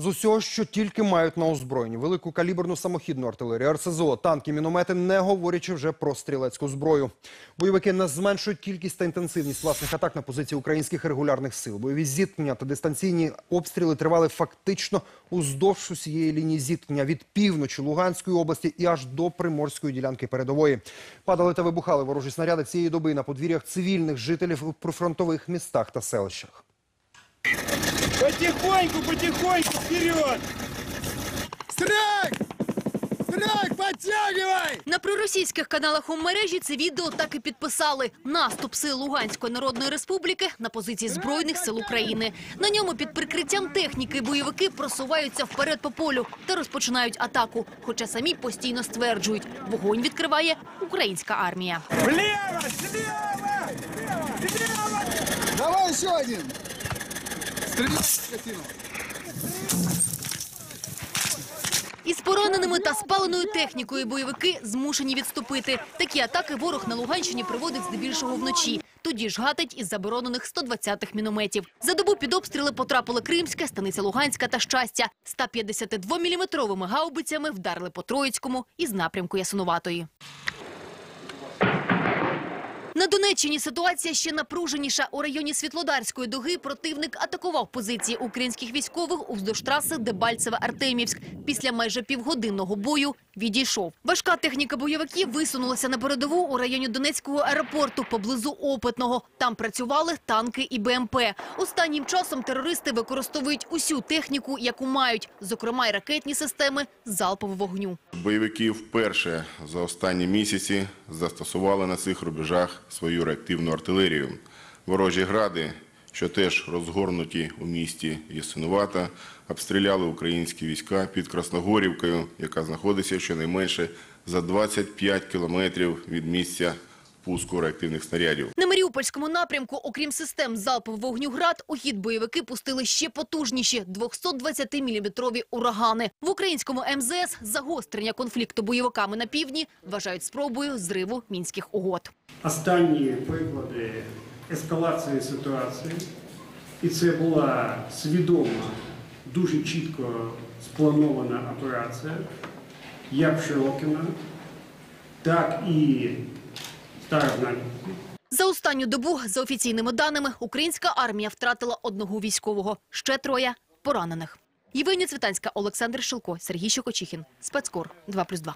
з усього, що тільки мають на озброєнні. Велику каліберну самохідну артилерію, РСЗО, танки, міномети, не говорячи вже про стрілецьку зброю. Бойовики не зменшують кількість та інтенсивність власних атак на позиції українських регулярних сил. Бойові зіткнення та дистанційні обстріли тривали фактично уздовж усієї лінії зіткнення від півночі Луганської області і аж до приморської ділянки передової. Падали та вибухали ворожі снаряди цієї доби на подвір'ях цивільних жителів у прифронтових містах та селищах. Потихоньку, потихоньку, вперед! Страйк! Страйк, подтягивай! На проросійських каналах у мережі це відео так і підписали. Наступ сил Луганської Народної Республіки на позиції Збройних сил України. На ньому під прикриттям техніки бойовики просуваються вперед по полю та розпочинають атаку. Хоча самі постійно стверджують, вогонь відкриває українська армія. Влево, слева, слева! Давай еще один! Із пораненими та спаленою технікою бойовики змушені відступити. Такі атаки ворог на Луганщині проводить здебільшого вночі. Тоді ж гатить із заборонених 120-х мінометів. За добу під обстріли потрапили Кримська, Станиця Луганська та Щастя. 152-міліметровими гаубицями вдарили по Троїцькому із напрямку Ясинуватої. Донеччині ситуація ще напруженіша. У районі Світлодарської дуги противник атакував позиції українських військових уздовж траси Дебальцеве-Артемівськ. Після майже півгодинного бою відійшов. Важка техніка бойовиків висунулася на передову у районі Донецького аеропорту поблизу Опитного. Там працювали танки і БМП. Останнім часом терористи використовують усю техніку, яку мають, зокрема й ракетні системи залпового вогню. Бойовики вперше за останні місяці застосували на цих рубежах свою реактивну артилерію. Ворожі гради, що теж розгорнуті у місті Ясинувата, обстріляли українські війська під Красногорівкою, яка знаходиться щонайменше за 25 кілометрів від місця пуску реактивних снарядів. На Маріупольському напрямку, окрім систем залпового вогню «Град», у хід бойовики пустили ще потужніші 220-мм урагани. В українському МЗС загострення конфлікту бойовиками на півдні вважають спробою зриву мінських угод. останні приклади ескалації ситуації, і це була свідома, дуже чітко спланована операція, як Широкіна, так і Старознанівки. За останню добу, за офіційними даними, українська армія втратила одного військового, ще троє поранених. Євгенія Цвітанська, Олександр Шилко, Сергій Щокочихін. Спецкор 2+,2.